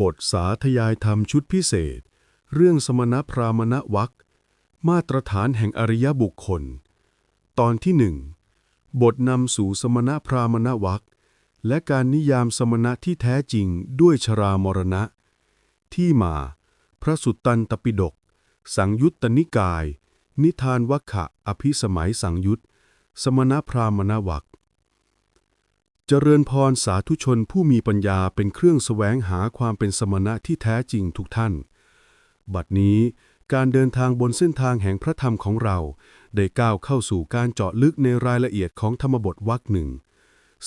บทสาธยายธรรมชุดพิเศษ เรื่องสมณพราหมณวักมาตรฐานแห่งอริยบุคคล ตอนที่หนึ่งบทนำสู่สมณพราหมณวักและการนิยามสมณะที่แท้จริงด้วยชรามรณะ ที่มา พระสุตตันตปิฎกสังยุตตนิกาย นิทานวัคคะอภิสมัยสังยุตสมณพราหมณวัก จริญพรสาธุชนผู้มีปัญญาเป็นเครื่องแสวงหาความเป็นสมณะที่แท้จริงทุกท่าน บัดนี้การเดินทางบนเส้นทางแห่งพระธรรมของเรา ได้ก้าวเข้าสู่การเจาะลึกในรายละเอียดของธรรมบทวรรคหนึ่ง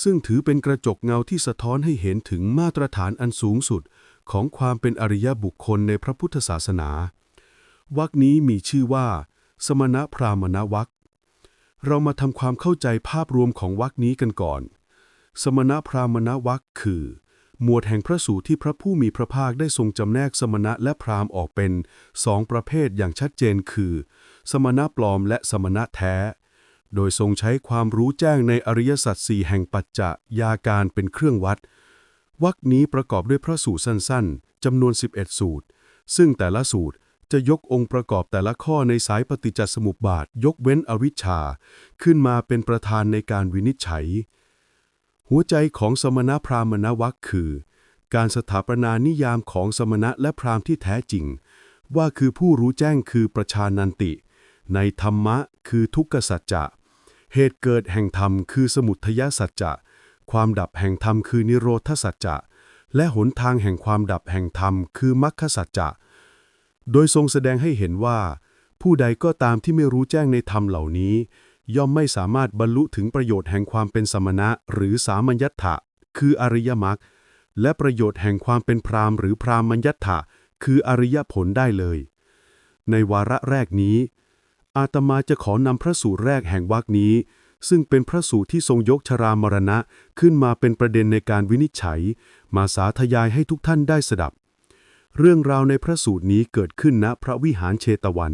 ซึ่งถือเป็นกระจกเงาที่สะท้อนให้เห็นถึงมาตรฐานอันสูงสุดของความเป็นอริยบุคคลในพระพุทธศาสนาวรรคนี้มีชื่อว่า สมณพราหมณวรรคเรามาทำความเข้าใจภาพรวมของวรรคนี้กันก่อน สมณพราหมณวรรคคือ หมวดแห่งพระสูตรที่พระผู้มีพระภาคได้ทรงจำแนกสมณะและพราหมณ์ออกเป็นสองประเภทอย่างชัดเจนคือ สมณะปลอมและสมณะแท้ โดยทรงใช้ความรู้แจ้งในอริยสัจสี่แห่งปัจจะยาการเป็นเครื่องวัดวรรคนี้ประกอบด้วยพระสูตรสั้นๆจำนวน 11 สูตร ซึ่งแต่ละสูตรจะยกองค์ประกอบแต่ละข้อในสายปฏิจจสมุปบาท ยกเว้นอวิชชา ขึ้นมาเป็นประธานในการวินิจฉัย หัวใจของสมณพราหมณวรรคคือ การสถาปนานิยามของสมณะและพราหมณ์ที่แท้จริง ว่าคือผู้รู้แจ้งคือประชานันติ ในธรรมะคือทุกขสัจจะ เหตุเกิดแห่งธรรมคือสมุทยสัจจะ ความดับแห่งธรรมคือนิโรธสัจจะ และหนทางแห่งความดับแห่งธรรมคือมรรคสัจจะ โดยทรงแสดงให้เห็นว่า ผู้ใดก็ตามที่ไม่รู้แจ้งในธรรมเหล่านี้ ย่อมไม่สามารถบรรลุถึงประโยชน์แห่งความเป็นสมณะ หรือสามัญญัตถะ คืออริยมรรคและประโยชน์แห่งความเป็นพราหมณ์หรือพราหมัญญัตถะ คืออริยผลได้เลย ในวาระแรกนี้ อาตมาจะขอนำพระสูตรแรกแห่งวรรคนี้ ซึ่งเป็นพระสูตรที่ทรงยกชรามรณะขึ้นมาเป็นประเด็นในการวินิจฉัย มาสาธยายให้ทุกท่านได้สดับ เรื่องราวในพระสูตรนี้เกิดขึ้นณพระวิหารเชตวัน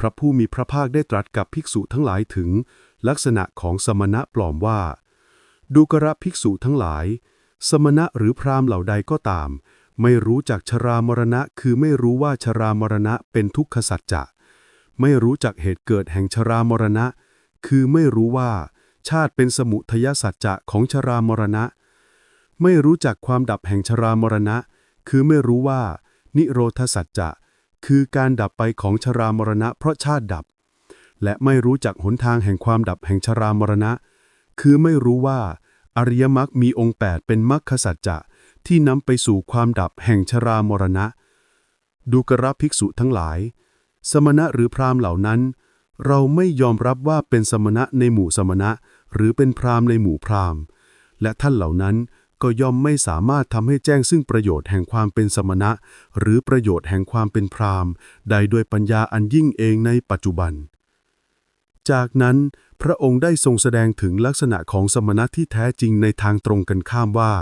พระผู้มีพระภาคได้ตรัสกับภิกษุทั้งหลายถึง ลักษณะของสมณะปลอมว่า ดูกระภิกษุทั้งหลาย สมณะหรือพราหมณ์เหล่าใดก็ตาม ไม่รู้จักชรามรณะ คือไม่รู้ว่าชรามรณะเป็นทุกขสัจจะ ไม่รู้จักเหตุเกิดแห่งชรามรณะ คือไม่รู้ว่าชาติเป็นสมุทยสัจจะของชรามรณะ ไม่รู้จักความดับแห่งชรามรณะ คือไม่รู้ว่า นิโรธสัจจะ คือการดับไปของชรามรณะเพราะชาติดับ และไม่รู้จักหนทางแห่งความดับแห่งชรามรณะ คือไม่รู้ว่าอริยมรรคมีองค์ 8 เป็นมรรคสัจจะที่นำไปสู่ความดับแห่งชรามรณะ ดูกระภิกษุทั้งหลาย สมณะหรือพราหมณ์เหล่านั้น เราไม่ยอมรับว่าเป็นสมณะในหมู่สมณะ หรือเป็นพราหมณ์ในหมู่พราหมณ์ และท่านเหล่านั้น ก็ย่อมไม่สามารถทำให้แจ้งซึ่งประโยชน์แห่งความเป็นสมณะ หรือประโยชน์แห่งความเป็นพราหมณ์ใดด้วยปัญญาอันยิ่งเองในปัจจุบัน จากนั้น พระองค์ได้ทรงแสดงถึงลักษณะของสมณะที่แท้จริงในทางตรงกันข้ามว่า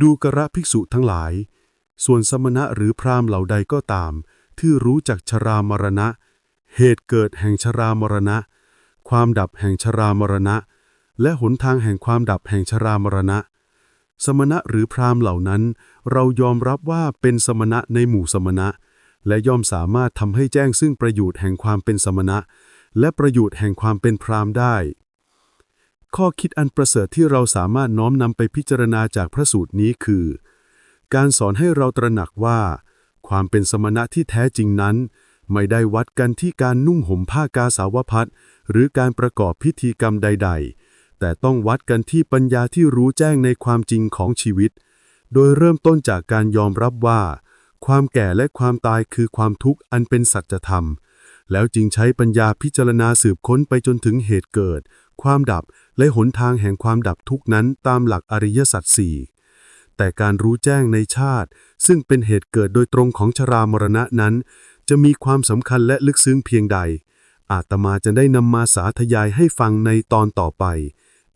ดูกระภิกษุทั้งหลาย ส่วนสมณะหรือพราหมณ์เหล่าใดก็ตาม ที่รู้จักชรามรณะ เหตุเกิดแห่งชรามรณะ ความดับแห่งชรามรณะและหนทางแห่งความดับแห่งชรามรณะ สมณะหรือพราหมณ์เหล่านั้น เรายอมรับว่าเป็นสมณะในหมู่สมณะ และย่อมสามารถทำให้แจ้งซึ่งประโยชน์แห่งความเป็นสมณะ และประโยชน์แห่งความเป็นพราหมณ์ได้ ข้อคิดอันประเสริฐที่เราสามารถน้อมนำไปพิจารณาจากพระสูตรนี้คือ การสอนให้เราตระหนักว่า ความเป็นสมณะที่แท้จริงนั้น ไม่ได้วัดกันที่การนุ่งห่มผ้ากาสาวพัดหรือการประกอบพิธีกรรมใด ๆ แต่ต้องวัดกันที่ปัญญาที่รู้แจ้งในความจริงของชีวิต โดยเริ่มต้นจากการยอมรับว่า ความแก่และความตายคือความทุกข์อันเป็นสัจธรรม แล้วจึงใช้ปัญญาพิจารณาสืบค้นไปจนถึงเหตุเกิด ความดับและหนทางแห่งความดับทุกข์นั้นตามหลักอริยสัจสี่แต่การรู้แจ้งในชาติ ซึ่งเป็นเหตุเกิดโดยตรงของชรามรณะนั้น จะมีความสำคัญและลึกซึ้งเพียงใดอาตมาจะได้นำมาสาธยายให้ฟังในตอนต่อไป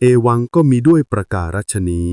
เอวังก็มีด้วยประการฉนี้